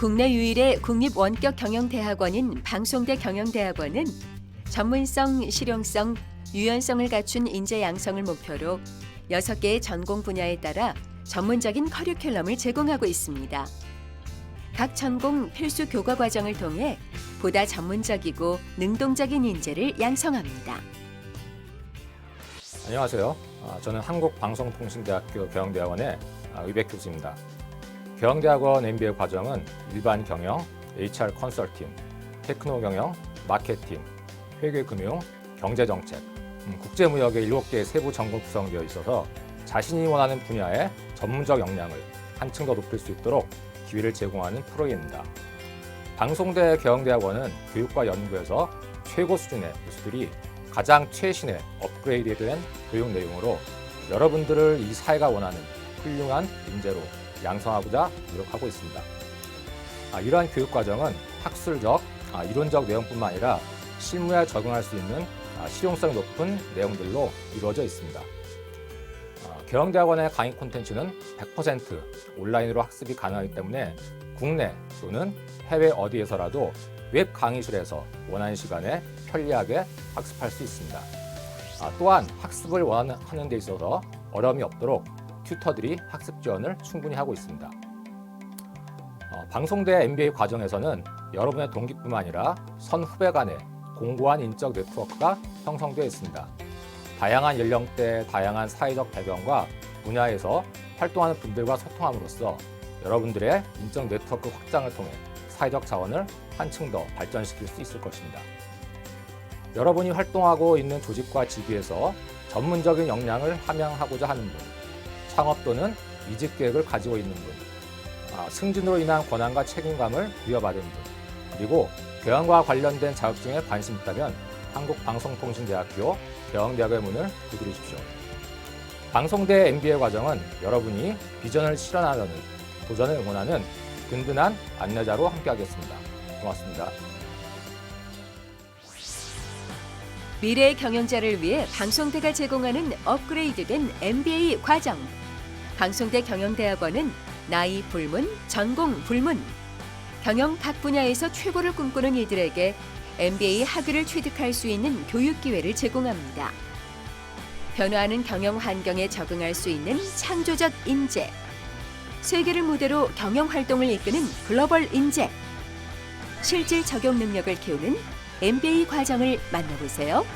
국내 유일의 국립 원격 경영대학원인 방송대 경영대학원은 전문성, 실용성, 유연성을 갖춘 인재 양성을 목표로 6개의 전공 분야에 따라 전문적인 커리큘럼을 제공하고 있습니다. 각 전공 필수 교과 과정을 통해 보다 전문적이고 능동적인 인재를 양성합니다. 안녕하세요. 아, 저는 한국방송통신대학교 경영대학원의 아, 의백 교수입니다. 경영대학원 MBA 과정은 일반 경영, HR 컨설팅, 테크노 경영, 마케팅, 회계금융, 경제정책, 음, 국제무역의 7개의 세부 전공 구성되어 있어서 자신이 원하는 분야의 전문적 역량을 한층 더 높일 수 있도록 기회를 제공하는 프로그램입니다. 방송대 경영대학원은 교육과 연구에서 최고 수준의 교수들이 가장 최신의 업그레이드된 교육 내용으로 여러분들을 이 사회가 원하는 훌륭한 인재로 양성하고자 노력하고 있습니다. 아, 이러한 교육 과정은 학술적, 아, 이론적 내용뿐만 아니라 실무에 적응할 수 있는 아, 실용성 높은 내용들로 이루어져 있습니다. 아, 경영대학원의 강의 콘텐츠는 100% 온라인으로 학습이 가능하기 때문에 국내 또는 해외 어디에서라도 웹 강의실에서 원하는 시간에 편리하게 학습할 수 있습니다. 아, 또한 학습을 원하는 데 있어서 어려움이 없도록 튜터들이 학습 지원을 충분히 하고 있습니다. 어, 방송대 MBA 과정에서는 여러분의 동기뿐만 아니라 선후배 간의 공고한 인적 네트워크가 형성되어 있습니다. 다양한 연령대, 다양한 사회적 배경과 분야에서 활동하는 분들과 소통함으로써 여러분들의 인적 네트워크 확장을 통해 사회적 자원을 한층 더 발전시킬 수 있을 것입니다. 여러분이 활동하고 있는 조직과 직위에서 전문적인 역량을 함양하고자 하는 분, 창업 또는 이직 계획을 가지고 있는 분, 아, 승진으로 인한 권한과 책임감을 부여받은 분, 그리고 교양과 관련된 자격증에 관심 있다면 한국방송통신대학교 경영대학의 문을 두드리십시오. 방송대 MBA 과정은 여러분이 비전을 실현하려는 도전을 응원하는 든든한 안내자로 함께하겠습니다. 고맙습니다. 미래의 경영자를 위해 방송대가 제공하는 업그레이드된 MBA 과정. 방송대 경영대학원은 나이 불문, 전공 불문. 경영 각 분야에서 최고를 꿈꾸는 이들에게 MBA 학위를 취득할 수 있는 교육 기회를 제공합니다. 변화하는 경영 환경에 적응할 수 있는 창조적 인재. 세계를 무대로 경영 활동을 이끄는 글로벌 인재. 실질 적용 능력을 키우는 MBA 과정을 만나보세요.